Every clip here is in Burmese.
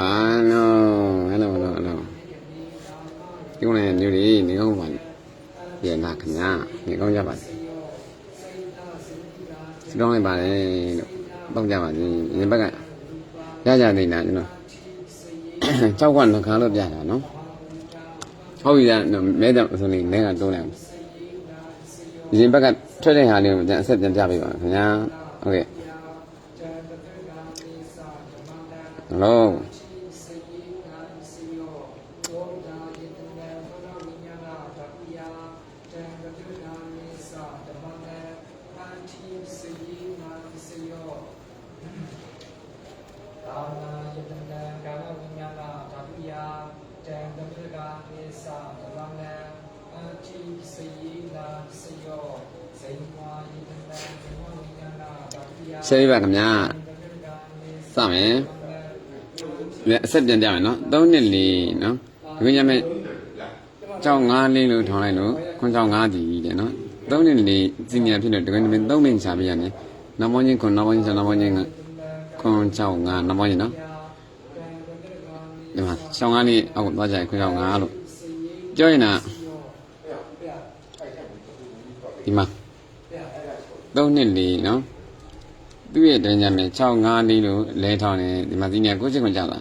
Ah, no. Hello, hello, hello. ဒီကုန်းနဲ့မျိုးတွေနေကောင်းပါလေ။ပြန်လာခင်ဗျာ။နေကောင်းကြပါစေ။စကောင်းလိုက်ပါလေလို့တောင်းကြပါစေ။ဒီဘက်ကရကြနေတာကျွန်တော်။ကြောက်ကနှခါလို့ပြတာနော်။ဟုတ်ပြီလားမဲတဲ့ဆိုနေမဲကတိုးလိုက်။ဒီဘက်ကထွက်တဲ့ဟာလေးကိုပြန်အဆက်ပြန်ပြပေးပါခင်ဗျာ။ဟုတ်ကဲ့။ Hello. ကာနာယတနံကာလဝိညာဏဓာတုယတံတပကနိသဓမ္မနံအတိစေယနာစေယောဇိဝါယတနံဇိဝဝိညာဏ ဓာတုယရှင်းပြီပါခင်ဗျာတပကနိစမယ်အဆက်ပြန်ပြမယ်နော်3နှစ်လေးနော်ဒီကညမဲ့ကြောင်း9လေးလို့ထောင်းလိုက်လို့ခွန်းကြောင်း9ဒီတဲ့နော်3နှစ်လေးစီနီယာဖြစ်လို့ဒီကညမဲ့3မိနစ်ချပြရမယ်နောက်မောင်းချင်းခွန်းနောက်မောင်းချင်းနောက်မောင်းချင်းကခွန်းကြောင်း9နောက်မောင်းချင်းနော်ဒီမှာကြောင်း9လေးအောက်သွားကြရင်ခွန်းကြောင်း9လို့ပြောရင်တော့ဒီမှာ3နှစ်လေးနော် သူ့ရဲ့တန်းကြမယ်6 5လေးလို့လဲထောင်းနေဒီမှာစီနီယာကိုချစ်ခွန်ကြတာ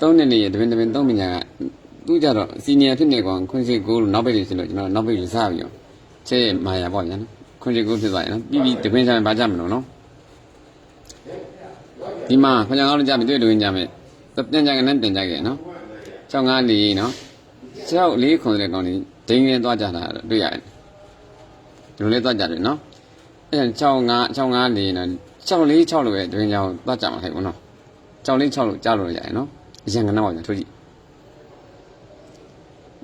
3နှစ်လေးရဲ့တပင်တပင်3ပညာကသူ့ကြတော့စီနီယာဖြစ်နေကောင်ခွင့်ရှိကိုလို့နောက်ပိတ်လို့ရှိလို့ကျွန်တော်နောက်ပိတ်လို့စားပြီးတော့ချဲ့မာယာပေါ့ညာနော်ခွင့်ရှိကိုဖြစ်သွားရင်နော်ပြီးပြီးတပင်ကြမယ်ဘာကြမလို့နော်ဒီမှာခွန်ကြကောင်းလို့ကြပြီတွေ့တွေ့ကြမယ်ပြန်ကြကနဲ့တင်ကြခဲ့နော်6 5လေးနော်6လေးခွန်တဲ့ကောင်လေးဒိန်းနေသွားကြတာတွေ့ရတယ်ဒီလိုလေးသွားကြတယ်နော် အဲ65 65လေးနော်646လို့ပဲတွင်ကြောင်သွားကြမှာခဲ့ဘူးနော်646လို့ကြားလို့ရရင်နော်အရင်ကနောက်ပါပြန်ထိုးကြည့်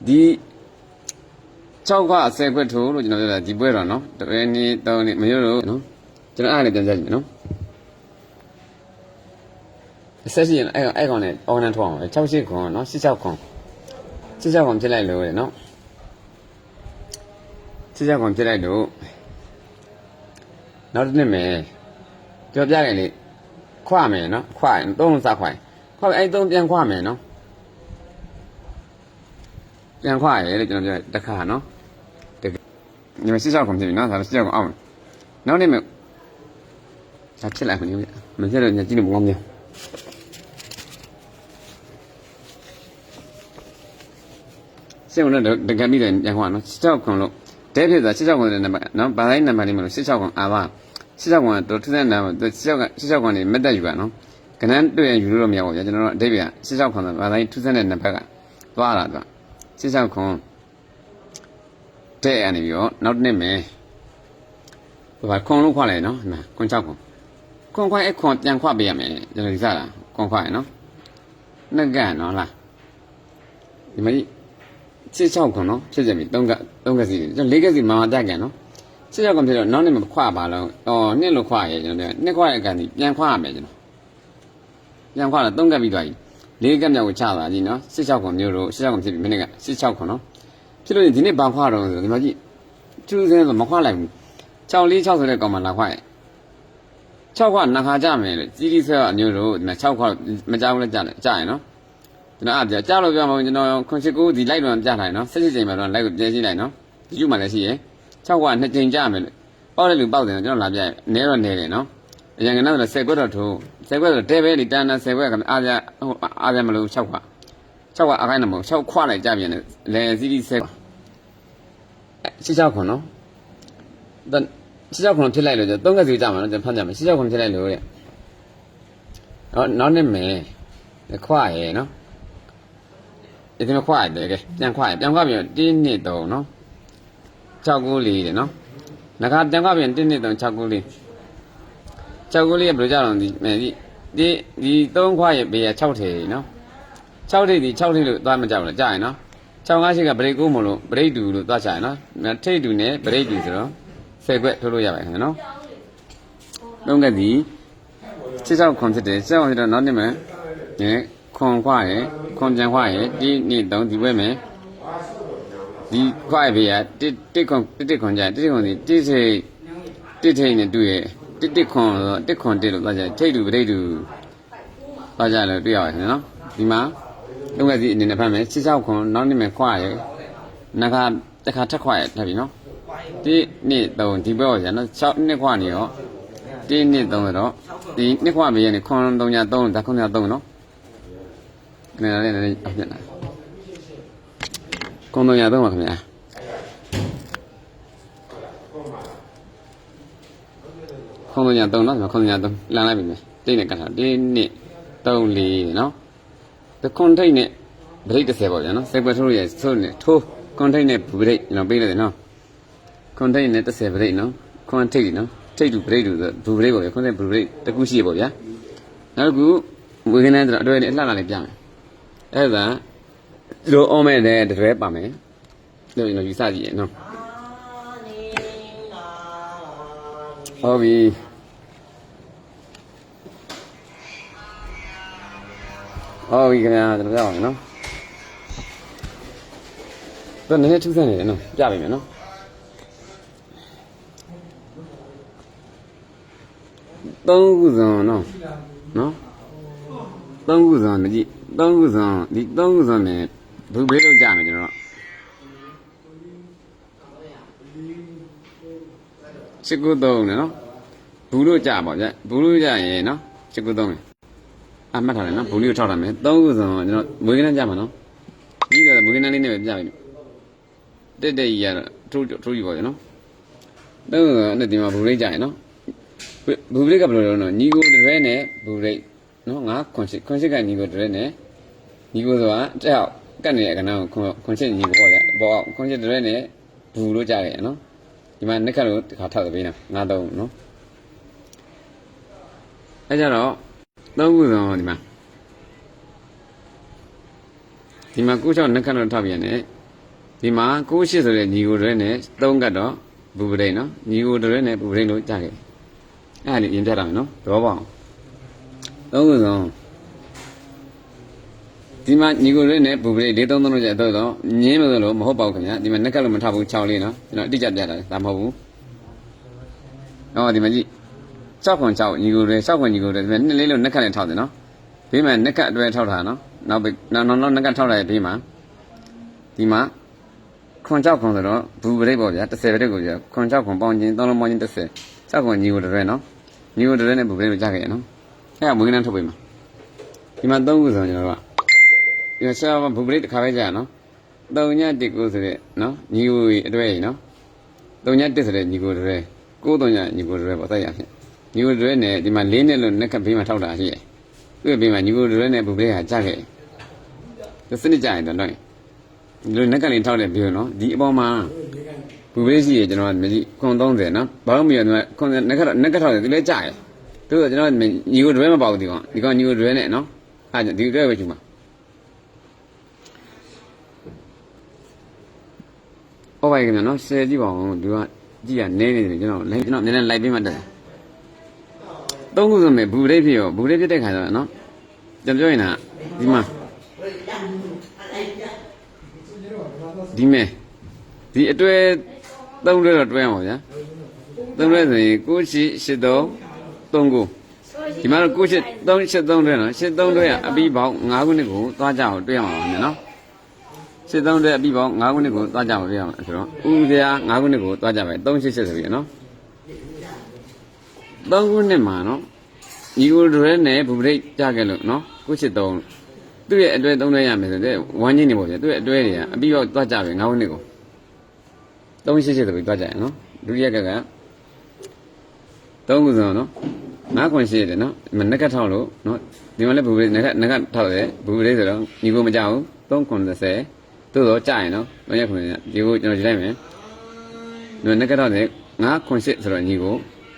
ဒီ6က10ခွက်ထိုးလို့ကျွန်တော်ပြောတာဒီပွဲတော့နော်တပည့်နေ3နေမရိုးလို့နော်ကျွန်တော်အားလည်းပြန်ကြည့်မယ်နော်အဆက်ရှိရင်အဲ့အဲ့ကောင်နဲ့အော်နန်ထောင်းအောင်68ခွန်နော်66ခွန်66ခွန်ဖြစ်လိုက်လို့ရနော်66ခွန်ဖြစ်လိုက်လို့ နောက်တစ်နှစ်မယ်ကြော်ပြခဲ့လေခွမယ်နော်ခွရင်သုံးလုံးစခွရင်ခွအဲ့သုံးပြန်ခွမယ်နော်ပြန်ခွရဲလို့ကျွန်တော်ပြောတခါနော်တကယ်ညီမရှိတော့ကုန်ပြီနော်ဒါရှိတော့အောင်နောက်နေ့မယ်ဒါဖြစ်လိုက်မနေဘူးမဖြစ်တော့ညကြည့်နေမကောင်းဘူးစေုံတော့တကယ်ပြီးတယ်ပြန်ခွနော်6ခွန်လို့ တဲဖြစ်သွား6ခွန်တဲ့နံပါတ်နော်ဘာတိုင်းနံပါတ်လေးမလို့6ခွန်အာပါ6ခွန်ကတော့ထူးတဲ့နံပါတ်6က6ခွန်နေမက်တက်ယူပါနော်ကနန်းတွေ့ရင်ယူလို့တော့မရဘူးဗျာကျွန်တော်တို့အတိတ်က6ခွန်ဆိုဘာတိုင်းထူးတဲ့နံပါတ်ကသွားတာသူ6ခွန်တဲ့ရနေပြီးတော့နောက်တစ်နှစ်မယ်ဘာခွန်လို့ခွလိုက်နော်ဟိုခွန်6ခွန်ခွန်ခွအဲ့ခွန်ပြန်ခွပေးရမယ်ကျွန်တော်ဒီစားတာခွန်ခွရနော်နှစ်ကန်နော်လားဒီမကြီး 66ခွန်နော်ဖြစ်ကြပြီ3က3ကစီကျွန်တော်4ကစီမာမတက်ကန်နော်66ခွန်ဖြစ်တော့နောက်နေ့မှာခွပါလုံးအော်နှစ်လို့ခွရဲကျွန်တော်နှစ်ခွရဲ့ကန်ဒီပြန်ခွရမယ်ကျွန်တော်ပြန်ခွတော့3ကပြီးသွားပြီ4ကမြောက်ကိုချသွားကြီးနော်66ခွန်မျိုးလို့66ခွန်ဖြစ်ပြီမိနစ်က66ခွန်နော်ဖြစ်လို့ဒီနေ့ဘာခွတော့ဆိုဒီမှာကြည့်ကျူးစင်းဆိုမခွလိုက်ဘူး6 4 6ဆိုတဲ့ကောင်မှလာခွရဲ6ခွနှစ်ခါကြမယ်လေကြီးကြီးဆွဲအမျိုးတို့ဒီမှာ6ခွမကြောက်လဲကြတယ်ကြရင်နော် ကျွန်တော်အားပြကြားလို့ပြောမှာကျွန်တော်ခွန်ရှိကူဒီလိုက်တော့ပြထားတယ်နော်ဆက်စစ်ချိန်မှာတော့လိုက်ကိုပြည့်ရှိလိုက်နော်ဒီယူမှလည်းရှိရယ်6ကနှစ်ချိန်ကြမယ်လို့ပေါ့တယ်လူပေါက်တယ်ကျွန်တော်လာပြရဲနဲတော့နဲတယ်နော်အရင်ကနောက်တော့10ခွက်တော့ထိုး10ခွက်တော့တဲပဲဒီတန်းတန်း10ခွက်ကအားပြဟိုအားပြမလို့6ခွ6ခွအခိုင်းတော့မဟုတ်6ခွလိုက်ကြပြန်တယ်လဲစီးစီး1066ခွန်နော်တန်66ခွန်ဖြစ်လိုက်လို့3ကစီကြမှာနော်ကျွန်တော်ဖတ်ကြမယ်66ခွန်ဖြစ်လိုက်လို့တဲ့ဟောနောက်နေ့မယ်ခွရဲနော် ဒီမှာခွာရတယ်ကဲပြန်ခွာရပြန်ခွာပြန်တင်းနှစ်တုံးနော်6ကူးလေးတဲ့နော်ငါကပြန်ခွာပြန်တင်းနှစ်တုံး6ကူးလေး6ကူးလေးကဘယ်လိုကြတော့ဒီမယ်ဒီဒီဒီ3ခွာရပေးရ6ထေနော်6ထေဒီ6ထေလို့သွားမကြောက်လားကြာရင်နော်6 5ရှိကဗရိတ်ကူးမလို့ဗရိတ်တူလို့သွားချင်နော်ထိတ်တူနဲ့ဗရိတ်တူဆိုတော့10ခွက်ထိုးလို့ရပါခင်ဗျနော်သုံးကဒီ66ခွန်ဖြစ်တယ်66ခွန်ဖြစ်တော့နောက်နေ့မယ်ည ခွန်ခွာရယ်ခွန်ပြန်ခွာရယ်ဒီနေ့တုံးဒီဘက်မယ်ဒီခွာရပေးရတစ်တစ်ခွန်တစ်တစ်ခွန်ကြတစ်ခွန်ဒီတစ်စိတစ်ထိန်နဲ့တွေ့ရတစ်တစ်ခွန်ဆိုတစ်ခွန်တစ်လို့သွားကြထိတ်တူပရိတ်တူသွားကြလို့တွေ့ရပါတယ်ခင်ဗျာနော်ဒီမှာသုံးကစီအနေနဲ့ဖတ်မယ်6 6ခွန်နောက်နေ့မယ်ခွာရနခါတစ်ခါထက်ခွာရထပ်ပြီနော်ဒီနေ့တော့ဒီဘက်ရောနော်6နှစ်ခွာနေရောဒီနှစ်သုံးတော့ဒီနှစ်ခွာပြီးရင်ခွန်3ည3ဒါခွန်ည3နော် နည်းနည်းလေးအပြတ်လာခွန်3ည3ပါခင်ဗျာခွန်3ည3နော်ခွန်3ည3လမ်းလိုက်ပြီမယ်တိတ်နဲ့ကတ်တာဒီနှစ်3 4နော်ဒီခွန်ထိတ်နဲ့ဗရိတ်30ပေါ့ဗျာနော်စိတ်ပတ်ထိုးရဆိုနေထိုးခွန်ထိတ်နဲ့ဗရိတ်ကျွန်တော်ပေးလိုက်တယ်နော်ခွန်ထိတ်နဲ့30ဗရိတ်နော်ခွန်ထိတ်နော်ထိတ်တူဗရိတ်တူဘူဗရိတ်ပေါ့ဗျာခွန်ထိတ်ဘူဗရိတ်တကူရှိရပေါ့ဗျာနောက်တစ်ခုဝေခနဲ့အတွဲနဲ့အလှလာလေးပြမယ် အဲ့ဒါဒီလိုအော်မဲ့တဲ့တရွဲပါမယ်လို့ကျွန်တော်ယူဆကြည့်ရနော်ဟုတ်ပြီဟုတ်ပြီခင်ဗျာကျွန်တော်ပြပါမယ်နော်တော့နည်းနည်းထူးဆန်းနေတယ်နော်ပြပါမယ်နော်သုံးခုစုံနော်နော်သုံးခုစုံမကြည့် သုံးခုစုံဒီသုံးခုစုံနဲ့ဘူးဘေးလို့ကြာမယ်ကျွန်တော်ချစ်ကုသုံးနော်ဘူးလို့ကြာပါဗျဘူးလို့ကြာရင်နော်ချစ်ကုသုံးမယ်အမှတ်ထားတယ်နော်ဘူးလေးကိုထောက်ထားမယ်သုံးခုစုံကျွန်တော်မွေးကန်းကြာမှာနော်ပြီးတော့မွေးကန်းလေးနဲ့ပဲပြပြီတက်တက်ကြီးရတော့ထိုးထိုးကြီးပါဗျနော်သုံးခုစုံအဲ့ဒီမှာဘူးလေးကြာရင်နော်ဘူရိတ်ကဘယ်လိုလဲနော်ညီကိုတရဲနဲ့ဘူရိတ်နော်ငါခွန်ရှိခွန်ရှိကညီကိုတရဲနဲ့ ညီကိုဆိုတာတက်အောင်ကတ်နေတဲ့ကဏ္ဍကိုခွန်ခွန်ရှိညီကိုပေါ့ဗျာပေါ်အောင်ခွန်ရှိတရဲနဲ့ဘူလို့ကြားခဲ့ရနော်ဒီမှာနှစ်ခါလို့တစ်ခါထောက်သပေးနော်ငါတော့နော်အဲကြတော့သုံးခုစုံဒီမှာဒီမှာကိုချောင်းနှစ်ခါလို့ထောက်ပြန်တယ်ဒီမှာကိုရှိဆိုတဲ့ညီကိုတရဲနဲ့သုံးကတ်တော့ဘူပရိတ်နော်ညီကိုတရဲနဲ့ဘူပရိတ်လို့ကြားခဲ့အဲ့ဒါလေးရင်ပြတာမယ်နော်သဘောပေါက်သုံးခုဆုံး ဒီမှာညီကိုလေးနဲ့ဘူပရိလေးသုံးသုံးလို့ကျတော့တော့ညင်းလို့လို့မဟုတ်ပါဘူးခင်ဗျာဒီမှာနှက်ကလို့မထဘူး6လေးနော်ကျွန်တော်အတိအကျပြတာဒါမဟုတ်ဘူးဟောဒီမှာကြည့်6ခွန်6ညီကိုလေး6ခွန်ညီကိုလေးဒီမှာနှစ်လေးလို့နှက်ကနဲ့ထောက်တယ်နော်ဘေးမှာနှက်ကအတွဲထောက်တာနော်နောက်နောက်နောက်နှက်ကထောက်လိုက်ဘေးမှာဒီမှာခွန်6ခွန်ဆိုတော့ဘူပရိပေါ့ဗျာ30ပရိကိုကြာခွန်6ခွန်ပေါင်းချင်းသုံးလုံးပေါင်းချင်း30 6ခွန်ညီကိုတရဲနော်ညီကိုတရဲနဲ့ဘူပရိလို့ကြားခဲ့ရနော်အဲ့ဒါမွေးကန်းထုတ်ပေးမှာဒီမှာ၃ခုဆိုကျွန်တော်တို့က ဒီမှာဆရာဘူပရိတစ်ခါပဲကြားရနော်၃ည1ကိုဆိုတဲ့နော်ညီကိုအတွဲရနော်၃ည1ဆိုတဲ့ညီကိုတရဲကို၃ညညီကိုတရဲပေါ့တိုက်ရဖြစ်ညီကိုတရဲနဲ့ဒီမှာ၄နဲ့လို့နက်ကဘေးမှာထောက်တာရှိရသူ့ဘေးမှာညီကိုတရဲနဲ့ဘူပရိဟာကြားခဲ့ဒီစနစ်ကြရင်တော့နော်ဒီလိုနက်ကလေးထောက်တဲ့ဘေးနော်ဒီအပေါ်မှာဘူဘေးရှိရကျွန်တော်ကမြည်ခွန်30နော်ဘာလို့မရတော့ခွန်နက်ခနက်ကထောက်တယ်ဒီလဲကြားရသူကကျွန်တော်ညီကိုတွဲမပေါ့ဒီကောင်ဒီကောင်ညီကိုတွဲနဲ့နော်အဲ့ဒီတွဲပဲချူမှာ ဟောပါခင်ဗျာနော်ဆယ်ကြည့်ပါဦးဒီကကြည့်ရနည်းနေတယ်ကျွန်တော်ကျွန်တော်နည်းနည်းလိုက်ပေးမှတက်တယ်သုံးခုဆိုမဲ့ဘူရိတ်ဖြစ်ရောဘူရိတ်ဖြစ်တဲ့ခါကျတော့နော်ကျွန်တော်ပြောရင်ဒီမှာဒီမဲ့ဒီအတွဲသုံးတွဲတော့တွဲအောင်ဗျာသုံးတွဲဆိုရင်9ရှိ8 3 3ကိုဒီမှာတော့9ရှိ3 8 3တွဲနော်8 3တွဲကအပြီးပေါင်း5ခုနှစ်ကိုသွားကြအောင်တွဲအောင်ပါမ ယ်နော်8 3တွဲအပြီးပေါင်း5ခုနှစ်ကိုသွားကြအောင်တွဲအောင်ဆိုတော့ဥစရာ5ခုနှစ်ကိုသွားကြပါ3 8 8ဆိုပြီးနော်3ခုနှစ်မှာနော်ညီကိုရဲနဲ့ဘူပရိတ်ကြခဲ့လို့နော်9 8 3သူ့ရဲ့အတွဲ3တွဲရမယ်ဆိုတဲ့ဝမ်းချင်းနေပေါ့ဗျာသူ့ရဲ့အတွဲတွေကအပြီးပေါင်းသွားကြပြီ5ခုနှစ်ကို3 8 8ဆိုပြီးသွားကြရနော်ဒုတိယကက3ခုစုံနော်နားခွန်ရှိရတယ်နော်မနက်ကထောက်လို့နော်ဒီမှာလည်းဘူပရိနက်ကနက်ကထောက်တယ်ဘူပရိဆိုတော့ညီကိုမကြဘူး3 ခွန်30သို့တော့ကြရင်နော်3ရက်ခွန်ဒီကိုကျွန်တော်ကြည့်လိုက်မယ်ဒီနက်ကထောက်တယ်9ခွန်8ဆိုတော့ညီကို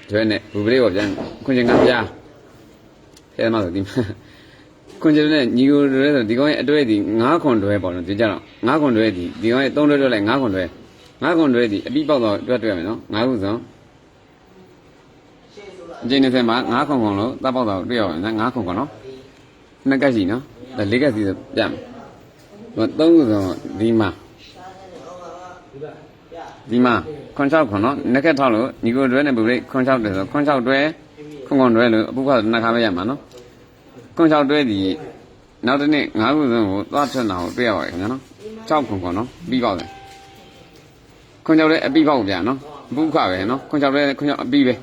ကျွဲနဲ့ဘူပရိပေါ့ဗျာခွန်ချင်းကပြားအဲမှာဆိုဒီမှာခွန်ကျတဲ့ညီကိုတွဲဆိုဒီကောင်ရဲ့အတွဲဒီ9ခွန်တွဲပေါ့နော်ဒီကြတော့9ခွန်တွဲဒီဒီကောင်ရဲ့3တွဲတွဲလိုက်9ခွန်တွဲ9ခွန်တွဲဒီအပြီးပေါက်တော့တွဲတွဲမယ်နော်9ခုစုံအကျဉ်းနဲ့မှာ9ခွန်ခွန်လို့တပ်ပေါက်တော့တွေ့ရအောင်နော်9ခွန်ခွန်နော်နှစ်ကက်ရှိနော်ဒါ၄ကက်စီပြမယ် ဟို3ခုစုံဒီမှာဒီမှာခွန်6ခွန်နော်နှစ်ကက်ထောက်လို့ညီကိုတွဲနဲ့ပူရိတ်ခွန်6တယ်ဆိုခွန်6တွဲခွန်ခွန်တွဲလို့အပုခါနှစ်ခါပဲရမှာနော်ခွန်6တွဲဒီနောက်တစ်နေ့9ခုဆုံးကိုသွားထွက်တာကိုတွေ့ရပါတယ်ခင်ဗျာနော်6ခွန်ခွန်နော်ပြီးပါတယ်ခွန်6တွဲအပြီးပေါက်ပြန်နော်အပူခပဲနော်ခွန်6တွဲခွန်6အပြီးပဲ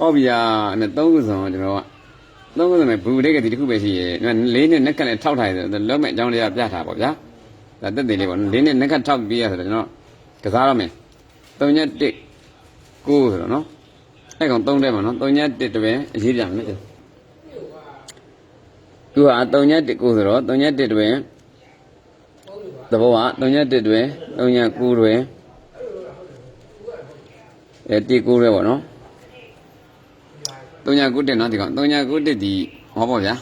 ဩဘီယာနဲ့3ခုဆုံးကျွန်တော်က 3ခုဆုံးနဲ့ဘူးလေးကဒီတစ်ခုပဲရှိရဲ့လေးနဲ့နက်ကလည်းထောက်ထားတယ်လုံးမဲ့အကြောင်းလေးကပြထားပါဗျာဒါတက်တယ်လေးပေါ့လေးနဲ့နက်ကထောက်ပြီးရဆိုတော့ကျွန်တော်ကစားရမယ်3ည1 9ဆိုတော့နော်အဲ့ကောင်3တဲ့ပါနော်3ည1တပင်အရေးပြန်မယ်သူဟာ3ည1 9ဆိုတော့3ည1တပင်သဘောက3ည1တွင်3ည9တွင်အဲ1 9ရဲပေါ့နော် 3ည9တက်နော်ဒီကောင်3ည9တက်ဒီဟောပေါ့ဗျာ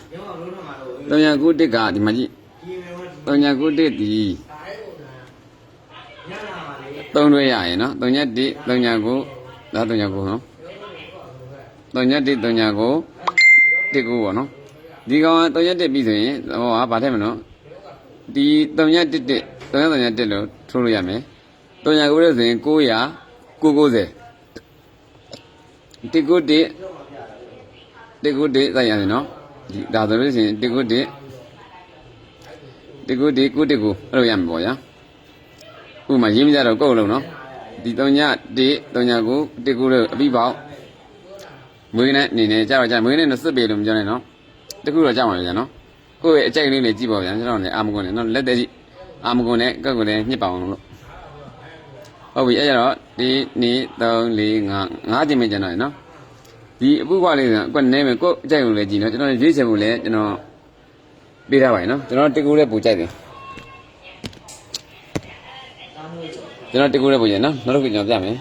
3ည9တက်ကဒီမှာကြည့်3ည9တက်ဒီ3တွဲရရင်နော်3ည1 3ည9ဒါ3ည9နော်3ည1 3ည9 1 9ပေါ့နော်ဒီကောင်က3ည1ပြီဆိုရင်ဟောဟာဗာထက်မနော်ဒီ3ည1 1 3ည3ည1လို့ထိုးလို့ရမယ်3ည9လို့ဆိုရင်900 990 1 9 1 1 9 1စိုက်ရတယ်နော်ဒီဒါဆိုလို့ရှိရင်1 9 1 1 9 1 9 1 9အဲ့လိုရမှာပေါ့ဗျာဥပမာရေးမကြတော့ကုတ်လုံးနော်ဒီ3ည1 3ည9 1 9လို့အပြီးပေါက်မွေးနဲ့အနေနဲ့ကြာတော့ကြာမွေးနဲ့စစ်ပေလို့မပြောနဲ့နော်တခုတော့ကြာမှာလေနော်ကိုယ့်ရဲ့အကြိုက်လေးလေးကြည့်ပါဗျာကျွန်တော်လည်းအာမကွန်နဲ့နော်လက်သက်ကြည့်အာမကွန်နဲ့ကောက်ကွန်နဲ့ညှစ်ပါအောင်လို့ဟုတ်ပြီအဲ့ကြတော့ဒီ2 3 4 5 5ချိန်ပဲကျွန်တော်ရနော် ဒီအပူခွားလေးကအကွက်နဲမယ်ကိုယ့်အကြိုက်ကိုလည်းကြည့်နော်ကျွန်တော်ရွေးချယ်ဖို့လည်းကျွန်တော်ပေးထားပါရနော်ကျွန်တော်တကူလေးပူကြိုက်တယ်ကျွန်တော်တကူလေးပူကြိုက်နော်နောက်တစ်ခုကျွန်တော်ပြမယ်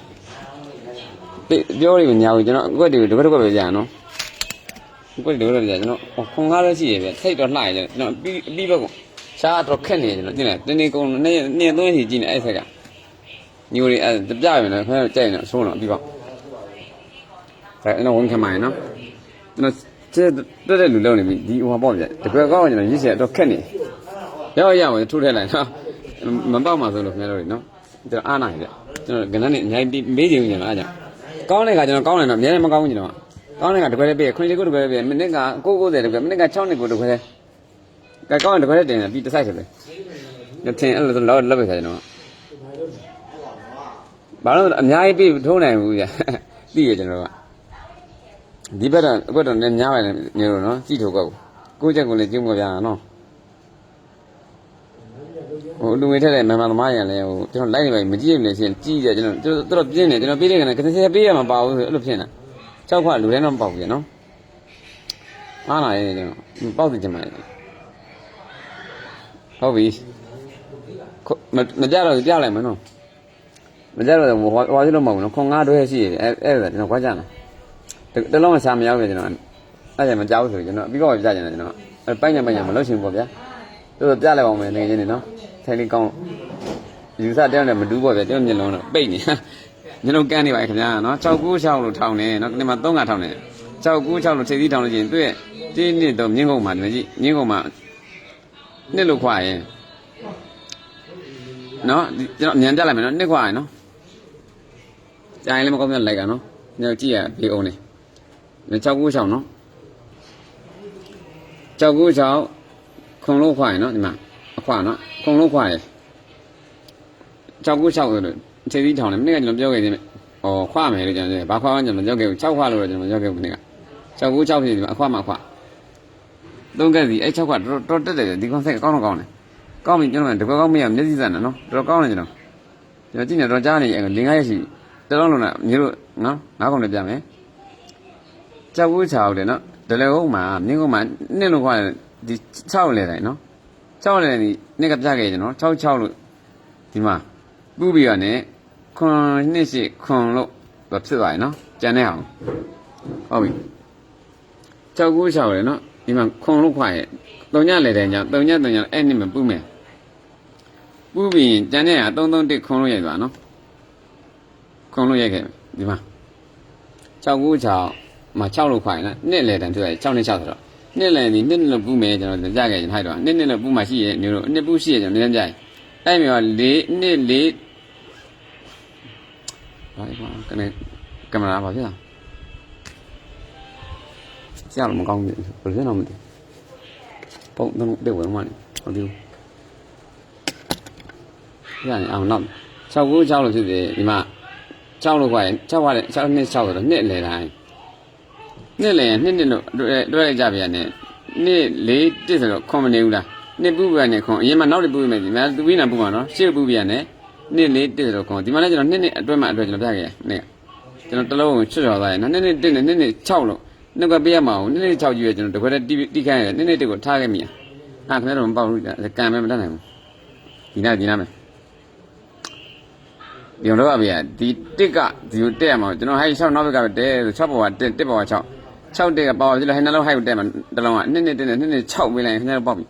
ပြောရည်ညာဘူးကျွန်တော်အကွက်တွေကိုတစ်ခါတစ်ခါပဲကြာနော်ကိုယ်တို့လည်းကြာကျွန်တော်ခွန်ကားလည်းရှိရပြထိတ်တော့လှရကျွန်တော်ပြီးပြီးဘက်ကရှားတော့ခက်နေကျွန်တော်တင်တယ်တင်းနေကုန်နေနေသွင်းစီကြည့်နေအဲ့ဆက်ကညိုရီအဲ့ပြပြရမယ်နော်ခင်ဗျာကြိုက်နေဆိုးတော့ပြီးပါ ဒါအဲ့တော့ဝန်ခံပါရနော်ကျွန်တော်ကျဲတက်တဲ့လူလုံးနေပြီဒီဟိုပေါ့ဗျတကွယ်ကောင်းကျွန်တော်ရစ်စီတော့ခက်နေရောက်ရအောင်ထိုးထည့်လိုက်နော်မပေါက်မှာဆိုလို့ခင်ဗျားတို့နော်ကျွန်တော်အားနိုင်တယ်ကျွန်တော်ကဏ္ဍနဲ့အများကြီးမေးချင်ဘူးကျွန်တော်အားကြောင့်ကောင်းတဲ့ခါကျွန်တော်ကောင်းတယ်တော့အများကြီးမကောင်းဘူးကျွန်တော်ကောင်းတဲ့ကတကွဲလေးပြည့်ခွင့်ရှိကုတကွဲလေးပြည့်မိနစ်က990တကွဲမိနစ်က6နှစ်ကိုတကွဲလေးကဲကောင်းတဲ့တကွဲလေးတင်တယ်ပြီးတစ်ဆိုင်ဆိုလေညထင်အဲ့လိုလောက်လောက်ပဲဆိုင်တော့ဘာလို့အများကြီးပြီးထုံးနိုင်ဘူးကြာပြီးရကျွန်တော်က ဒီဘက်တော့အကွက်တော့လည်းများပါလေနေလို့နော်ကြည့်ထုတ်ကောက်ကိုချက်ကိုလည်းကျုံမပြာနော်ဟိုလူငယ်ထက်တဲ့မမသမားရံလဲဟိုကျွန်တော်လိုက်နေပါမကြည့်ရမလဲရှင်ကြည့်ရကျွန်တော်တော်တော်ပြင်းနေကျွန်တော်ပြေးတယ်ကနေကစစပေးရမှာပါဘူးဆိုအဲ့လိုဖြစ်နေတာကြောက်ခွလူတိုင်းတော့မပေါက်ဘူးရနော်အားလာရဲ့ကျွန်တော်ပေါက်သိချင်ပါလေဟုတ်ပြီခုမမကြတော့ပြလိုက်မယ်နော်မကြတော့ဟိုဟွာစီလို့မဟုတ်ဘူးနော်ခွန်ငါးတွဲရှိရတယ်အဲအဲ့ဒါကျွန်တော်ခွာကြတယ် တလုံးမစားမရောက်ပြန်ကျွန်တော်အဲ့ဒါမကြောက်ဆိုကျွန်တော်ပြီးတော့ပြကြတယ်ကျွန်တော်အဲပိုင်းညာပိုင်းညာမလို့ရှင်ပေါ့ဗျာတို့ပြလိုက်အောင်မယ်နေချင်းနေနော်ထိုင်လေးကောင်းယူဆတဲ့နဲ့မတူးပေါ့ဗျာကျွန်တော်မျက်လုံးတော့ပိတ်နေညလုံးကန်းနေပါခင်ဗျာနော်696လို့ထောင်းနေနော်ဒီမှာ3ကထောင်းနေ696လို့ခြေစည်းထောင်းလို့ချင်းသူ့ရဲ့ဒီနှစ်တော့မြင်းကုန်မှာဒီမှာကြည့်မြင်းကုန်မှာနှစ်လို့ခွာရင်နော်ဒီကျွန်တော်အမြန်ပြလိုက်မယ်နော်နှစ်ခွာရင်နော်ကြိုင်လည်းမကောင်းပြန်လိုက်ကနော်ညကြည့်ရဘေးအောင်နေ 696နော်696ခုံလို့ခွာရင်နော်ဒီမှာအခွာနော်ခုံလို့ခွာရင်696ဆိုလို့ခြေစည်းထောင်းတယ်မနေ့ကကျွန်တော်ပြောခဲ့တယ်ဟောခွာမယ်လို့ကျွန်တော်ပြောဘာခွာမှကျွန်တော်မပြောခဲ့ဘူး6ခွာလို့တော့ကျွန်တော်မပြောခဲ့ဘူးမနေ့က696ဖြစ်ဒီမှာအခွာမှာခွာသုံးကက်စီအဲ့6ခွာတော်တော်တက်တယ်ဒီကွန်ဆက်ကကောင်းတော့ကောင်းတယ်ကောင်းပြီကျွန်တော်တကွကောင်းမရမျက်စိစမ်းတယ်နော်တော်ကောင်းတယ်ကျွန်တော်ကျွန်တော်ကြည့်နေတော့ကြားနေအဲ့လင်္ကားရရှိတလုံးလုံးနဲ့မြေလို့နော်နားကုန်လည်းပြမယ် ကြောက်ဝူးချောက်တယ်နော်ဒလေဟုတ်မှာမြင်းကုန်းမှာနှစ်လို့ခွာဒီ6လေတိုင်းနော်6လေတိုင်းဒီနှစ်ကပြခဲ့ကျွန်တော်66လို့ဒီမှာပူပြီးရနဲ့ခွန်နှစ်ရှိခွန်လို့ဖြစ်သွားရနော်ကြံတဲ့အောင်ဟုတ်ပြီကြောက်ကူးချောက်တယ်နော်ဒီမှာခွန်လို့ခွာရဲ့တုံညလေတဲ့ညတုံညတုံညအဲ့နှစ်မှာပူမယ်ပူပြီးရင်ကြံတဲ့ဟာ331ခွန်လို့ရိုက်သွားနော်ခွန်လို့ရိုက်ခဲ့ဒီမှာကြောက်ကူးချောက် မှာ6လို့ခွာရင်လားနှစ်လေတန်ဖြစ်သွား6နဲ့6ဆိုတော့နှစ်လေဒီနှစ်လို့ပူမယ်ကျွန်တော်ကြားခဲ့ရင်ဟိုက်တော့နှစ်နှစ်လို့ပူမှရှိရဲ့နေလို့နှစ်ပူရှိရဲ့ကျွန်တော်နည်းနည်းကြားအဲ့မြော၄နှစ်၄ဘာလဲကွာကနေကင်မရာပါဗျာကြားလို့မကောင်းဘူးဘယ်လိုလဲတော့မသိပုံတော့တဲ့ဝင်မှန်းဟုတ်တယ်ရရင်အောင်နောက်6ခု6လို့ဖြစ်တယ်ဒီမှာ6လို့ခွာရင်6ရတယ်6နှစ်6ဆိုတော့နှစ်လေတိုင်း နှစ်လေရင်နှစ်နှစ်လို့တွဲတွဲလိုက်ကြပြန်နဲ့နှစ်လေးတစ်ဆိုတော့ခွန်မနေဘူးလားနှစ်ပူပြန်နဲ့ခွန်အရင်မှနောက်တစ်ပူပြန်မယ်ဒီမှာသူပြီးနာပူမှာနော်ရှေ့ပူပြန်နဲ့နှစ်လေးတစ်ဆိုတော့ခွန်ဒီမှာလည်းကျွန်တော်နှစ်နှစ်အတွဲမှအတွဲကျွန်တော်ပြခဲ့နေ့ကကျွန်တော်တစ်လုံးကိုချွတ်ချော်သွားရင်နော်နှစ်နှစ်တစ်နဲ့နှစ်နှစ်6လို့နှုတ်ကပေးရမှာဟုတ်နှစ်နှစ်6ကြီးရကျွန်တော်တခွက်တည်းတီးတီးခိုင်းရတယ်နှစ်နှစ်တစ်ကိုထားခဲ့မိရအာခင်ဗျားတို့မပေါက်ဘူးကံမဲမတတ်နိုင်ဘူးဒီနာဒီနာမဲဒီတော့အဖေကဒီတစ်ကဒီကိုတက်ရမှာကျွန်တော်ဟိုက်6နောက်ဘက်ကပဲတဲ6ပေါ်ကတက်တက်ပေါ်က6 6တက်ကပေါက်ပြီလားဟိုနှလုံးဟိုက်ကိုတက်မှာတလုံးကနှစ်နှစ်တစ်နဲ့နှစ်နှစ်6ပေးလိုက်ခင်ဗျားတို့ပေါက်ပြီ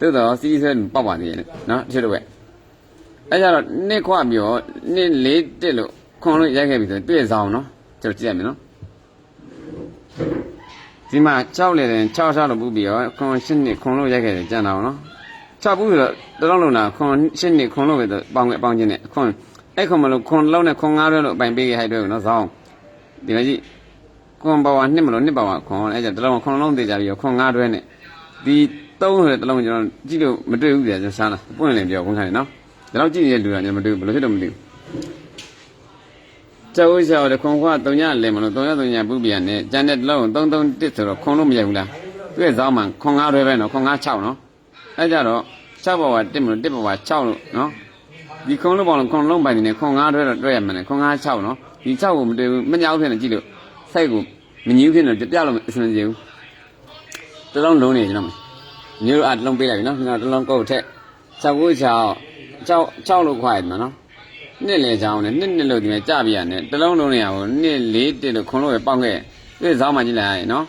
သို့တော့စီးဆဲပေါက်ပါသေးတယ်နော်ချစ်တော့ပဲအဲကြတော့နှစ်ခွပြောနှစ်လေးတစ်လို့ခွန်လို့ရိုက်ခဲ့ပြီဆိုတွေ့ဆောင်နော်ကျွန်တော်ကြည့်ရမယ်နော်ဒီမှာ6လေတယ်6 6လို့ပူပြီးတော့ခွန်8နှစ်ခွန်လို့ရိုက်ခဲ့တယ်ကြံတော့နော်6ပူပြီးတော့တလုံးလုံးတာခွန်8နှစ်ခွန်လို့ပဲပေါင်းပေါင်းချင်းနဲ့ခွန်အဲ့ခွန်မလို့ခွန်လုံးနဲ့ခွန်9ရွက်လို့အပိုင်ပေးခဲ့ဟိုက်တွေ့နော်ဇောင်းဒီမှာကြည့် ခွန်ဘဝနှစ်မလို့နှစ်ဘဝခွန်အဲ့ကြတလုံးခွန်လုံးသေးကြပြီးတော့ခွန်9ရွက်နဲ့ဒီ3ဆိုတဲ့တလုံးကျွန်တော်ကြည့်လို့မတွေ့ဘူးပြန်ကျွန်တော်ရှားလာပွင့်လင်ပြောဘုန်းခါနေနော်ဒါတော့ကြည့်နေတဲ့လူကကျွန်တော်မတွေ့ဘူးဘယ်လိုဖြစ်တော့မသိဘူးကျောက်ဝိဆောတဲ့ခွန်ခွာ3ညလဲမလို့3ည3ညပူပြန်နဲ့ကျန်တဲ့တလုံး3 3 1ဆိုတော့ခွန်လို့မရဘူးလားသူ့ရဲ့ဇောင်းမှခွန်9ရွဲပဲနော်ခွန်9 6နော်အဲကြတော့6ဘဝ1မလို့1ဘဝ6လို့နော်ဒီခွန်လို့ပေါ့လို့ခွန်လုံးပိုင်နေခွန်9ရွဲတော့တွေ့ရမှာနဲ့ခွန်9 6နော်ဒီ6ကိုမတွေ့ဘူးမညောက်ဖြစ်နေကြည့်လို့ စိတ်ကိုမငြင်းဖြစ်နေပြလို့အဆင်ပြေဘူးတလုံးလုံးနေကျွန်တော်မျိုးအတလုံးပေးလိုက်ပြီနော်ကျွန်တော်တလုံးကုတ်ထက်6ကို6 6 6လို့ခွာရတယ်နော်နှစ်လေချောင်းနဲ့နှစ်နှစ်လို့ဒီမှာကြပြရတယ်တလုံးလုံးနေရဟိုနှစ်လေးတစ်လို့ခွန်လို့ပဲပေါက်ခဲ့ဒီဇောင်းမှကြည့်လိုက်ရင်နော်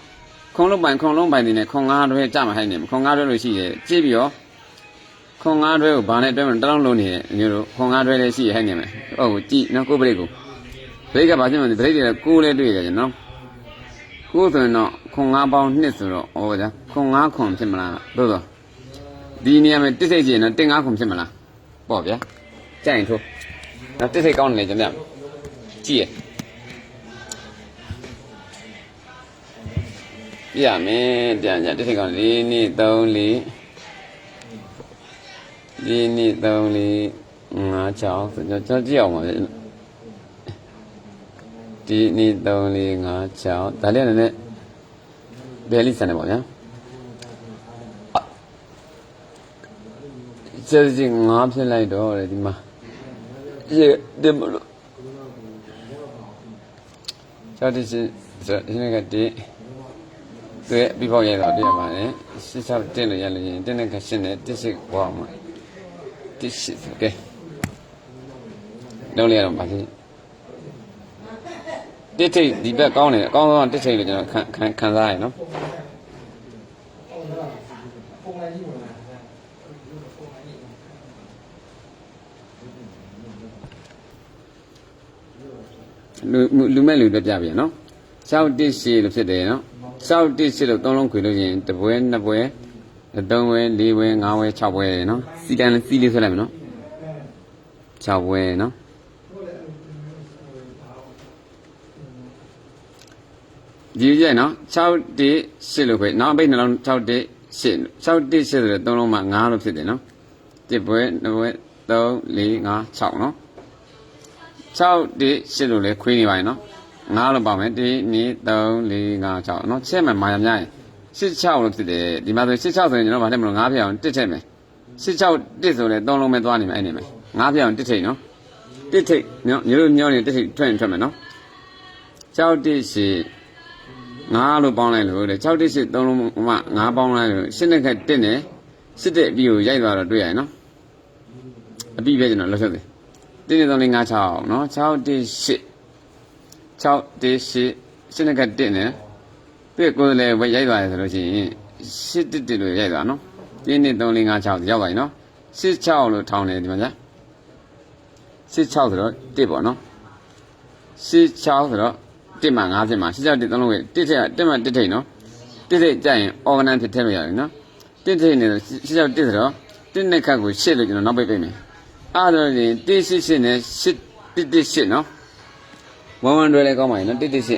ခွန်လို့ပိုင်ခွန်လုံးပိုင်နေနဲ့ခွန်ငါးတွဲကြမှာဟိုက်နေခွန်ငါးတွဲလို့ရှိတယ်ကြည့်ပြီးတော့ခွန်ငါးတွဲကိုဘာနဲ့တွဲမလို့တလုံးလုံးနေတယ်မျိုးတို့ခွန်ငါးတွဲလည်းရှိရဟိုက်နေမယ်ဟုတ်ကြည့်နော်ကိုပရိတ်ကို ပရိတ်ကဘာဖြစ်မလဲပရိတ်တွေကိုလည်းတွေ့ကြတယ်နော်ကိုဆိုရင်တော့ခွန်ငါးပေါင်းနှစ်ဆိုတော့ဩဗျာခွန်ငါးခွန်ဖြစ်မလားသို့တော့ဒီနေရာမှာတစ်စိတ်ကြည့်ရင်တော့တင်ငါးခွန်ဖြစ်မလားပေါ့ဗျာကြိုင်ထိုးနော်တစ်စိတ်ကောင်းနေလေကျွန်တော်ကြည့်ရပြရမယ်ပြန်ကြတစ်စိတ်ကောင်း၄နှစ်3 4ဒီနှစ်3 4 5 6ဆိုတော့ကျွန်တော်ကြည့်အောင်ပါလေ ဒီနှစ်3 4 5 6ဒါလေးနည်းနည်းဘယ်လိစံနေပါဗျာကျေးဇူးငါဖြစ်လိုက်တော့လေဒီမှာရေတယ်မလို့ဇာတိရှိဇာဒီနေ့ကတည်းကပြီးပေါက်ရတော့တည်းရပါတယ်ရှစ်ချက်တင်းလို့ရလို့ရင်တင်းနဲ့ခရှင်းနဲ့တစ်စစ်ဘွားမှာတစ်စစ်ကဲလုံးလေးရတော့ပါသေး တစ်ထိတ်ဒီဘက်ကောင်းတယ်အကောင်းဆုံးတစ်ထိတ်လို့ကျွန်တော်ခံခံခံစားရနော်ပုံလိုက်ကြည့်ပါလားပုံလိုက်ကြည့်လူလူမဲ့လူပြပြပြန်နော်6တစ်ရှိလို့ဖြစ်တယ်နော်6တစ်ရှိလို့သုံးလုံးခွေလို့ရင်တပွဲနှစ်ပွဲသုံးပွဲလေးပွဲငါးပွဲ6ပွဲနော်စီတန်စီလေးဆွဲလိုက်မယ်နော်6ပွဲနော် ဒီကြည့်နော်6တစ်ရှိလို့ခွေနောက်အပိတ်နှလုံး6တစ်ရှိ6တစ်ရှိဆိုတော့သုံးလုံးမှာ9လို့ဖြစ်တယ်နော်တစ်ပွဲနှစ်ပွဲ3 4 5 6နော်6တိ8လို့လဲခွေးနေပါရင်နော်9လို့ပါမယ်1 2 3 4 5 6နော်ချက်မှမာရများရင်86လို့ဖြစ်တယ်ဒီမှာဆို86ဆိုရင်ကျွန်တော်ဗာတယ်မလို့9ပြအောင်တစ်ထည့်မယ်86တစ်ဆိုလဲ3လုံးပဲသွားနေမယ်အဲ့နေမယ်9ပြအောင်တစ်ထိတ်နော်တစ်ထိတ်နော်ညလို့ညောင်းနေတစ်ထိတ်ထွက်ရင်ထွက်မယ်နော်6တိ8 9လို့ပေါင်းလိုက်လို့တဲ့6တိ8 3လုံးမှ9ပေါင်းလိုက်လို့8နဲ့ခက်1နဲ့စစ်တဲ့အပြီးကိုရိုက်သွားတော့တွေ့ရရင်နော်အပြီးပဲကျွန်တော်လှုပ်ဆက်တယ်တင်းနေတော့လေး96နော်6တိ8 6တိ8ရှင်းတဲ့က1နဲ့ပြည့်ကိုယ်လည်းဝက်ရိုက်သွားတယ်ဆိုလို့ရှိရင်8တစ်တစ်လို့ရိုက်သွားနော်တင်းနေ3 4 5 6ရောက်ပါပြီနော်86လို့ထောင်းတယ်ဒီမှာကြာ86ဆိုတော့1ပေါ့နော်86ဆိုတော့ 1မှ5ဖြစ်မှာ86တစ်သုံးလုံးဝက်1ထက်1မှ1ထိတ်နော်1ထိတ်ကြရင် organ ဖြစ်ထည့်လို့ရတယ်နော်1ထိတ်နေတော့86တစ်ဆိုတော့1နဲ့ခတ်ကို8လို့ကျွန်တော်နောက်ပိတ်ပိတ်မယ်အဲ့ဒါရင်တိရှိရှိနဲ့ရှစ်တိတိရှိနော်ဝမ်ဝမ်တွဲလဲကောင်းပါရဲ့နော်တိတိရှိ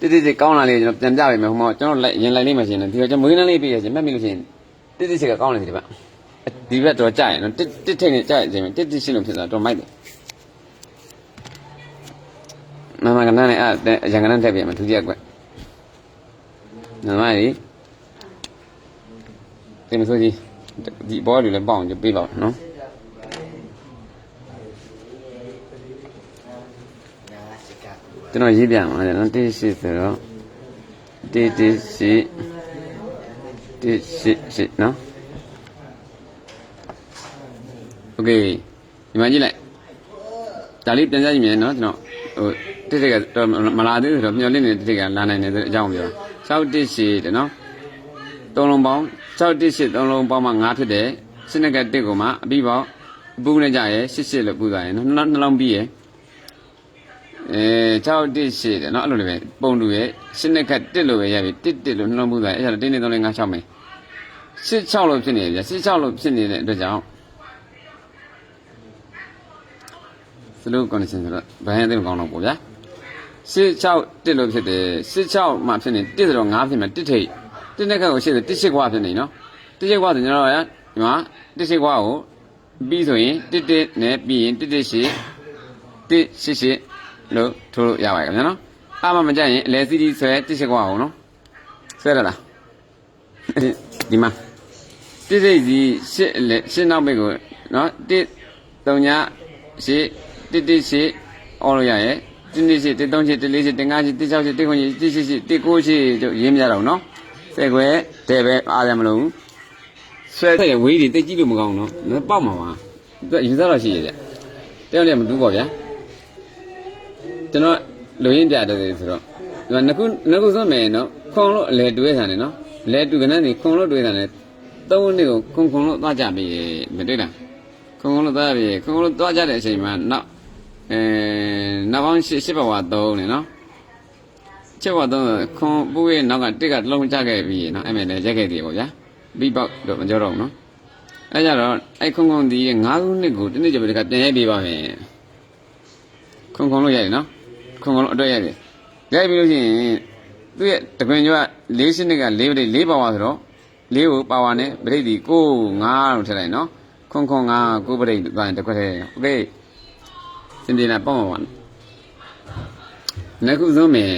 တိတိကျကောင်းလာလေကျွန်တော်ပြန်ပြပေးမယ်ဟိုမှာကျွန်တော်လိုက်ရင်လိုက်လေးမှရှင်တယ်ဒီတော့ကျွန်တော်မွေးနှမ်းလေးပြရချင်းမှတ်မိလို့ရှင်တိတိကျကကောင်းလေဒီဘက်ဒီဘက်တော့ကြာရင်နော်တစ်တစ်ထိတ်နဲ့ကြာရင်တိတိရှင်းလို့ဖြစ်တာတော့မိုက်တယ် မမကနန်းနဲ့အဲ့ရန်ကနန်းထည့်ပြမယ်ဒုတိယကွနမကြီးဒီမဆိုကြီးဒီဘောတွေလည်းပေါအောင်ကြပေးပါဦးနော် နာစက ကျွန်တော်ရေးပြမှာလေနော်1ရှိဆိုတော့1 1ရှိ1ရှိရှိနော်โอเคဒီမှာကြည့်လိုက်ဒါလေးပြန်ကြည့်မြင်နော်ကျွန်တော် ဟိုတိတိကတော့မလာသေးဘူးဆိုတော့မျောလင့်နေတိတိကလာနိုင်တယ်ဆိုအကြောင်းပြော6တိရှိတယ်နော်သုံးလုံးပေါင်း6တိရှိသုံးလုံးပေါင်းမှ9ဖြစ်တယ်စနက1ကိုမှအပြီးပေါင်းအပူနဲ့ကြရဲ88လို့ပူသွားရင်နော်နှလုံးပြီးရဲအဲ6တိရှိတယ်နော်အဲ့လိုလေးပဲပုံတူရဲစနက1လို့ပဲရပြီ11လို့နှလုံးပူသွားရင်အဲ့ဒါတင်းနေ3 5 6မယ်86လို့ဖြစ်နေတယ်ဗျ86လို့ဖြစ်နေတဲ့အတွက်ကြောင့် slow condition ဆိုတော့ဘဟန်အသင်းမကောင်းတော့ပေါ့ဗျာ66တက်လို့ဖြစ်တယ်66မှဖြစ်နေတက်ဆိုတော့9ဖြစ်မယ်တက်ထိတ်တက်တဲ့ခက်ကိုရှိတယ်တက်ရှိကွာဖြစ်နေနော်တက်ရှိကွာဆိုကျွန်တော်ကဒီမှာတက်ရှိကွာကိုပြီးဆိုရင်တက်တက်နဲ့ပြီးရင်တက်တက်ရှိတက်ရှိရှိလို့ထိုးလို့ရပါတယ်ခင်ဗျာနော်အမှမကြရင်အလဲစီဒီဆွဲတက်ရှိကွာအောင်နော်ဆွဲရလားဒီမှာတက်စိတ်စီရှစ်အလဲရှစ်နောက်ပိတ်ကိုနော်တက်၃ညရှစ် တစ်တစ်ရှစ်အော်လို့ရရဲ့တစ်နှစ်ရှစ်တစ်သုံးရှစ်တစ်လေးရှစ်တစ်ငါးရှစ်တစ်၆ရှစ်တစ်ခွန်းရှစ်တစ်ရှစ်ရှစ်တစ်ကိုးရှစ်တို့ရင်းမရတော့နော်ဆယ်ခွဲတဲ့ပဲအားရမလို့ဆွဲတဲ့ဝေးတွေတိတ်ကြည့်လို့မကောင်းတော့နော်ပေါက်မှာပါသူကယူသားတော့ရှိရတဲ့တယောက်လည်းမတူပါဗျာကျွန်တော်လူရင်းပြတယ်ဆိုတော့ဒီမှာနှစ်ခုနှစ်ခုဆုံးမယ်နော်ခွန်လို့အလဲတွဲဆန်တယ်နော်အလဲတူကနန်းနေခွန်လို့တွဲဆန်တယ်သုံးနှစ်ကိုခွန်ခွန်လို့သွားကြပြီမတွေ့လားခွန်ခွန်လို့သွားပြီခွန်ခွန်လို့သွားကြတဲ့အချိန်မှာနောက် အဲနောက်ပေါင်းရှစ်ရှစ်ဘဝသုံးနေနော်ချက်ဘဝသုံးခွန်ပူးရဲ့နောက်ကတစ်ကတစ်လုံးကြခဲ့ပြီနော်အဲ့မဲ့လည်းရက်ခဲ့သေးပေါ့ဗျာပြီးပေါက်တော့မကြောတော့ဘူးနော်အဲ့ကြတော့အဲ့ခွန်ခွန်ဒီ၅ခုနှစ်ကိုတစ်နေ့ကျပဲတခါပြန်ရိုက်ပေးပါမယ်ခွန်ခွန်လို့ရိုက်နော် ခုံခုံလုံးအတွက်ရတယ်ရိုက်ပြီးလို့ရှိရင်သူ့ရဲ့တပင်ကျော်က၄ရှင်းနှစ်က၄ပရိတ်၄ပါဝါဆိုတော့၄ကိုပါဝါနဲ့ပရိတ်ဒီ9 5လို့ထည့်လိုက်နော်ခုံခုံ5 9ပရိတ်သွားရင်တစ်ခွက်ထဲโอเค စင်ပြေလာပေါ့ပါနောက်ခုဆုံးမယ်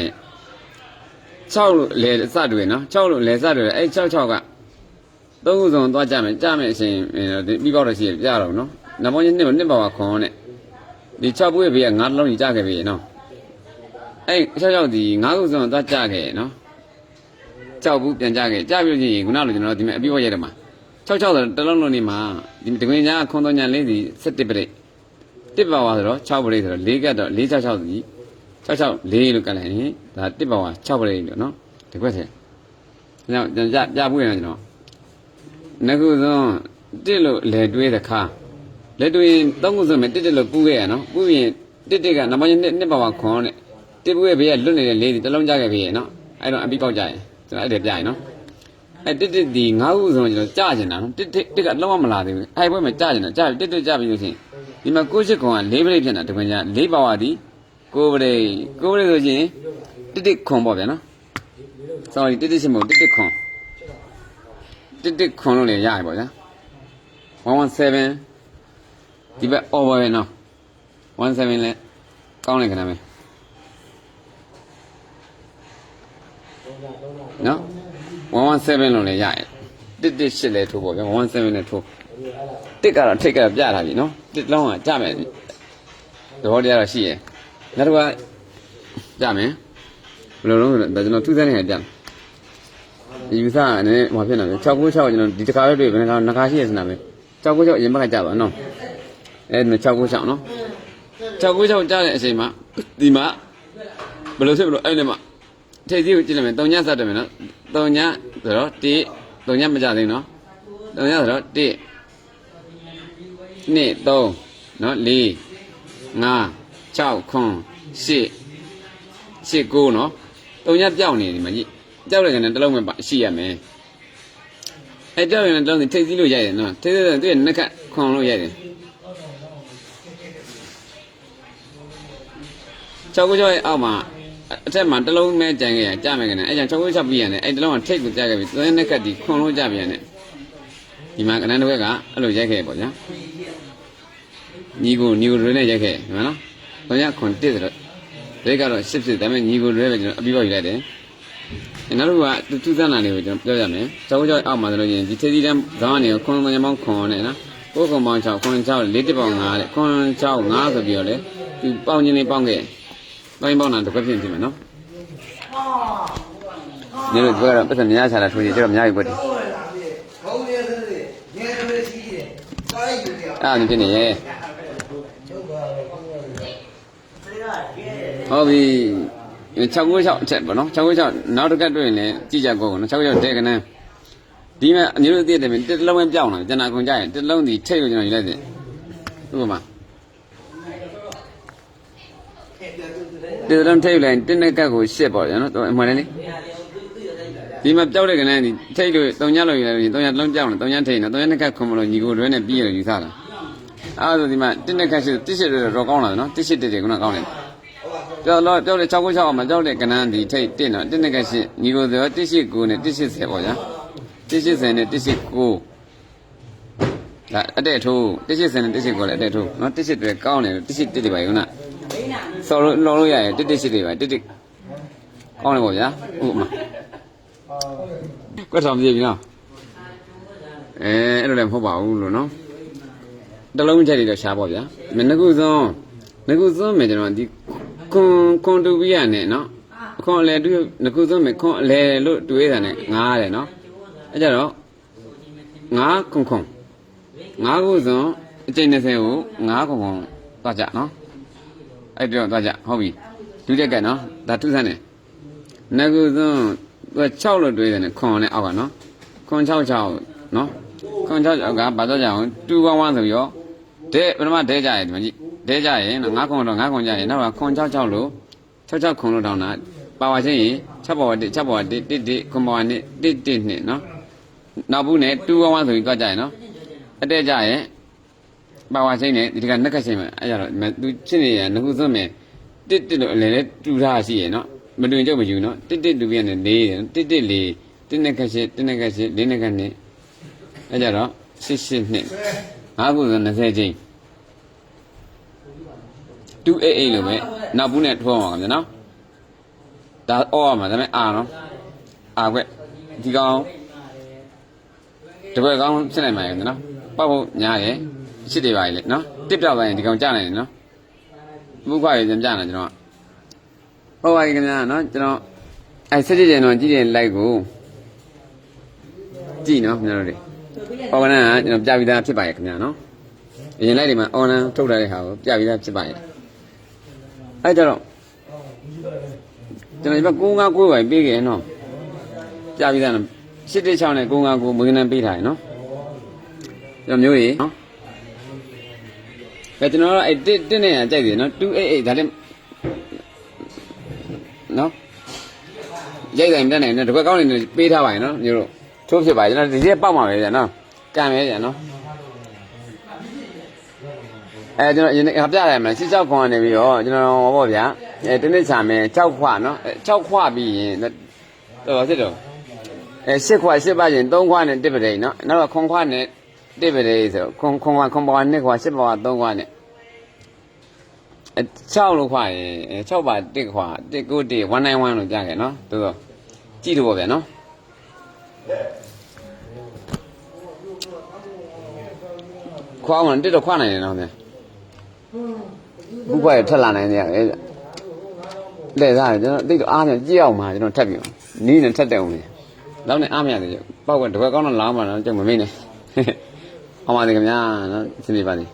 6လို့လဲစတွေ့နော်6လို့လဲစတွေ့အဲ့6 6ကသုံးခုစုံသွားကြမယ်ကြမယ်အချိန်ပြီးပေါက်တော့ရှိရကြတော့နော်နောက်ပိုင်းနှစ်နှစ်ပါဝါခွန်နဲ့ဒီ6ပွေးဘေးက9လုံးကြီးကြခဲ့ပြီနော်အဲ့၆၆ဒီ၅ခုစုံသွားကြခဲ့နော်ကြောက်ဘူးပြန်ကြခဲ့ကြပြီလို့ရှိရင်ခုနလိုကျွန်တော်တို့ဒီမဲ့အပြည့်ဝရဲတယ်မှာ၆၆ဆိုတလုံးလုံးနေမှာဒီတကွင်ညာခွန်တော်ညာလေးဒီ7ပရိ တ်တစ်ပါဝါဆိုတော့6ပရိတ်ဆိုတော့၄ကတ်တော့4 6 6ဒီ6 6 4လို့ကတ်လိုက်ရင်ဒါတစ်ပါဝါ6ပရိတ်လို့နော်ဒီခွက်ထဲဒါကြောင့်ကြပြပွေးရကျွန်တော်နှစ်ခုစုံတစ်လို့လဲတွေးတဲ့ခါလဲတွေးရင်သုံးခုစုံမဲ့တစ်တစ်လို့ပူးခဲ့ရနော်ပူးရင်တစ်တစ်ကနံပါတ်1နှစ်ပါဝါခွန်တဲ့တစ်ပွေးဘေးကလွတ်နေတဲ့လေးဒီတစ်လုံးကြခဲ့ပြီရေနော်အဲ့တော့အပြီးပေါက်ကြရင်ကျွန်တော်အဲ့ဒါပြရင်နော်အဲ့တစ်တစ်ဒီငါးခုဆိုကျွန်တော်ကြာကျင်တာနော်တစ်တစ်တစ်ကလုံးဝမလာသေးဘူးအဲ့ဘွဲမှာကြာကျင်တာကြာပြီတစ်တစ်ကြာပြီလို့ရှိရင် ဒီမှာကိုရှိခွန်က၄ပရိတ်ဖြစ်နေတာတခွင်ကြာ၄ပါဝါဒီကိုပရိတ်ကိုပရိတ်ဆိုရင်တစ်တစ်ခွန်ပေါ့ဗျာနော် sorry တစ်တစ်ရှင်မို့တစ်တစ်ခွန်တစ်တစ်ခွန်လို့လည်းရရပေါ့ဗျာ117ဒီဘက် over ပဲနော်17လဲကောင်းတယ်ခဏပဲနော်117လို့လည်းရတယ်တစ်တစ်ရှစ်လည်းထိုးပေါ့ဗျာ117လည်းထိုး တစ်ကတော့ထိတ်ကတော့ပြထားပြီနော်တစ်လုံးကကြမယ်သဘောတရားတော့ရှိရယ်နောက်တစ်ခါကြမယ်ဘယ်လိုလုံးဆိုတော့ဒါကျွန်တော်ထူးဆန်းနေကြတယ်ယူဆအနေနဲ့ဟောဖြစ်နေတယ်696ကျွန်တော်ဒီတစ်ခါပဲတွေ့ဘယ်နှခါနှစ်ခါရှိရစနာပဲ696အရင်ဘက်ကကြပါနော်အဲ696နော်696ကြားတဲ့အချိန်မှာဒီမှာဘယ်လိုဖြစ်မလို့အဲ့ဒီမှာထိပ်စီးကိုကြည့်လိုက်မယ်၃ညစတယ်မယ်နော်၃ညဆိုတော့1 3ညမကြသေးနော်၃ညဆိုတော့1 2 3နော်4 5 6 9 10 10 9နော်၃ညပြောင်းနေဒီမှာကြည့်ကြောက်တဲ့ကနေတစ်လုံးပဲပါရှိရမယ်အဲကြောက်ရင်တစ်လုံးထိပ်စီးလို့ရတယ်နော်ထိပ်စီးဆိုသူ့ရဲ့နှက်ခတ်ခွန်လို့ရတယ်6ကိုကြောက်ရဲ့အောက်မှာအထက်မှာတစ်လုံးမဲကြံခဲ့ရကြမယ်ကနေအဲ့ကြောင့်6ဝက်6ပြီးရတယ်အဲ့တစ်လုံးကထိတ်ကိုကြခဲ့ပြီသွင်းနဲ့ကတ်ဒီခွန်လို့ကြပြန်တယ်ဒီမှာကနန်းတစ်ဝက်ကအဲ့လိုရိုက်ခဲ့ပေါ့ဗျာ ညီကိုညီကိုရွေးနဲ့ရိုက်ခဲ့ဒီမှာနော်ဘုရားခွန်တစ်တယ်တော့ဒီကတော့ရှစ်ဖြစ်ဒါပေမဲ့ညီကိုရွေးပဲကျွန်တော်အပြီးပေါက်ယူလိုက်တယ်နောက်တစ်ခုကသူသူသနာလေးကိုကျွန်တော်ပြောရမယ်6ဝက်6အောက်မှာဆိုလို့ရင်ဒီသေးသေးတန်းခေါင်းကနေခွန်မှန်မောင်းခွန်နဲ့နော်ကိုယ်ခွန်ပေါင်း6ခွန်6 4တစ်ပေါင်း5တဲ့ခွန်6 5ဆိုပြီးတော့လေသူပေါင်းချင်းလေးပေါင်းခဲ့ပိုင်းပေါင်းတာတစ်ခွက်ဖြစ်ဖြစ်မယ်နော်ညီတို့ပြောတော့ပတ်စံများချတာထိုးကြည့်ကျတော့များပြီပေါ့ဒီဘုံနေသလေငယ်တွေရှိတယ်တားယူတယ်အဲ့ဒါမျိုးဖြစ်နေရဲ့ ဟုတ်ပြီ696အချက်ပေါ့နော်696နောက်တစ်ကတ်တွေ့ရင်လည်းကြည့်ကြကောနော်696တဲကနန်းဒီမဲ့အမျိုးတို့သိတယ်မယ်တစ်လုံးပဲပြောင်းလာကျွန်တော်ကုန်ကြရင်တစ်လုံးဒီထိတ်လို့ကျွန်တော်ယူလိုက်တယ်ဥပမာတစ်လုံးထိတ်လိုက်တစ်နဲ့ကတ်ကိုရှစ်ပေါ့ရနော်အမှန်တည်းလေဒီမှာပြောက်တဲ့ကနန်းဒီထိတ်လို့တုံညလို့ယူလိုက်လို့တုံညတစ်လုံးပြောင်းတယ်တုံညထိတ်နော်တုံညနှစ်ကတ်ခွန်မလို့ညီကိုတွဲနဲ့ပြီးရလို့ယူဆတာအဲ့ဒါဆိုဒီမှာတစ်နဲ့ကတ်ရှစ်တစ်ရှစ်တော့ကောင်းလာတယ်နော်တစ်ရှစ်တစ်တွေကတော့ကောင်းတယ် ကြောက်တော့ကြောက်တဲ့696အောင်မကြောက်တဲ့ကနန်းဒီထိတ်တစ်နော်တစ်နှစ်ကရှိညီကိုဆို189နဲ့180ပေါ့ဗျာ180နဲ့189ဒါအတဲ့ထိုး180နဲ့189လည်းအတဲ့ထိုးနော်180တွေကောင်းတယ်181တွေပါယူနာစော်လို့လောလို့ရရင်118တွေပါ1 1ကောင်းတယ်ပေါ့ဗျာဥပမာကွက်ဆောင်ပြေပြီနော်အဲအဲ့လိုလည်းမဟုတ်ပါဘူးလို့နော်တလုံးချက်တွေတော့ရှားပေါ့ဗျာမင်းကုစုံငကုစုံမယ်ကျွန်တော်ဒီ ခွန်ခွန်တူပြီးရနဲ့နော်ခွန်အလဲတူငကုစုံမယ်ခွန်အလဲလို့တွေးတာနဲ့ငားတယ်နော်အဲ့ကြတော့ငားခွန်ခွန်ငားကုစုံအကျိန်20ကိုငားခွန်ခွန်သွားကြနော်အဲ့တော့သွားကြဟုတ်ပြီဒုတက်ကနော်ဒါထုဆန်းတယ်ငကုစုံသူ6လို့တွေးတယ်နဲ့ခွန်နဲ့အောက်ကနော်ခွန်66နော်ခွန်66ကဘာတော့ကြအောင်တူကောင်းဝမ်းဆိုပြီးတော့ဒဲပထမဒဲကြရဲ့ဒီမှာကြ ည့်ဒဲကြရဲ့နော်ငါးခွန်တော့ငါးခွန်ကြရဲ့နောက်ကခွန်66လို့66ခွန်လို့တောင်းတာပါဝါချင်းရင်6ပါဝါ1 6ပါဝါ1 1 1ခွန်ပါဝါ1 1 1နဲ့နော်နောက်ဘူးနဲ့တူကောင်းဝမ်းဆိုပြီးသွားကြရဲ့နော်အတက်ကြရဲ့ပါဝါချင်းနဲ့ဒီကနက်ကချင်းမှာအဲ့ရတော့သူချင်းနေရငခုစွန်းမယ်တစ်တစ်လို့အလယ်လဲတူထားရှိရဲ့နော်မတွင်ကြုတ်မယူနော်တစ်တစ်တူပြန်နေလေးတစ်တစ်လေးတစ်နက်ကချင်းတစ်နက်ကချင်းလေးနက်ကနဲ့အဲ့ကြတော့ရှစ်ရှစ်နှစ်ငါးခုဆို20ချင်း 288လို့ပဲနောက်ဘူးနဲ့ထိုးအောင်ပါခင်ဗျာနော်ဒါအော်ရမှာဒါပေမဲ့အာနော်အာကွက်ဒီကောင်တပည့်ကောင်းဖြစ်နိုင်မှာရယ်နော်ပောက်ဖို့ညားရယ်ရှစ်တွေပါလေနော်တစ်ပြောက်သွားရင်ဒီကောင်ကြားနိုင်တယ်နော်ဘုခွာရယ်ပြန်ကြားနေကျွန်တော်ဟုတ်ပါပြီခင်ဗျာနော်ကျွန်တော်အဲဆက်ကြည့်ကြတော့ကြည့်ရင် like ကိုကြည့်နော်ခင်ဗျားတို့တွေအော်ကနန်ကကျွန်တော်ပြပြီးသားဖြစ်ပါရဲ့ခင်ဗျာနော်အရင် like တွေမှာအော်နန်ထုတ်ထားတဲ့ဟာကိုပြပြီးသားဖြစ်ပါရဲ့ အဲကြတော့ကျွန်တော်ဒီဘက်959ကိုပဲပေးခဲ့ရနော်ပြပြီးသားနော်816နဲ့959မွေးကနန်ပေးထားရနော်ကျွန်တော်မျိုးကြီးနော်အဲကျွန်တော်ကအဲတစ်တစ်နဲ့ကြိုက်တယ်နော်288ဒါလည်းနော်ရိုက်တိုင်းတက်နေတယ်တကွက်ကောင်းနေတယ်ပေးထားပါရင်နော်မျိုးတို့ထိုးဖြစ်ပါကျွန်တော်ဒီရက်ပေါက်မှာပဲဗျာနော်ကံပဲဗျာနော် အဲကျွန်တော်ရင်ပြရတယ်မလား66ခွန်ကနေပြီးတော့ကျွန်တော်ဟောပေါ့ဗျာအဲတနေ့ချာမယ်6ခွနော်6ခွပြီးရင်တော်ဖြစ်တော့အဲ8ခွ8ပါရင်3ခွနဲ့တစ်ပရိနော်နောက်ကခွန်ခွနဲ့တစ်ပရိဆိုခွန်ခွန်ခွခွန်ပါ2ခွ8ပါ3ခွနဲ့အဲ6လို့ခွရင်အဲ6ပါ1ခွ1 9 1 191လို့ကြားခဲ့နော်တော်တော်ကြည့်တော့ဗျာနော်ခွာအောင်တစ်တော့ခွနိုင်တယ်နော်ဗျာ ဘုဖွားရထက်လာနိုင်တယ်လေလက်သားကျွန်တော်တိတ်တော့အားပြန်ကြည့်အောင်ပါကျွန်တော်ထက်ပြီနီးနဲ့ထက်တဲ့အောင်လေနောက်နဲ့အားမရတယ်ပေါက်ကတကွက်ကောင်းတော့လောင်းပါတော့ကြောက်မမိနဲ့ဟောပါသေးခင်ဗျာနော်အစီအပါသေး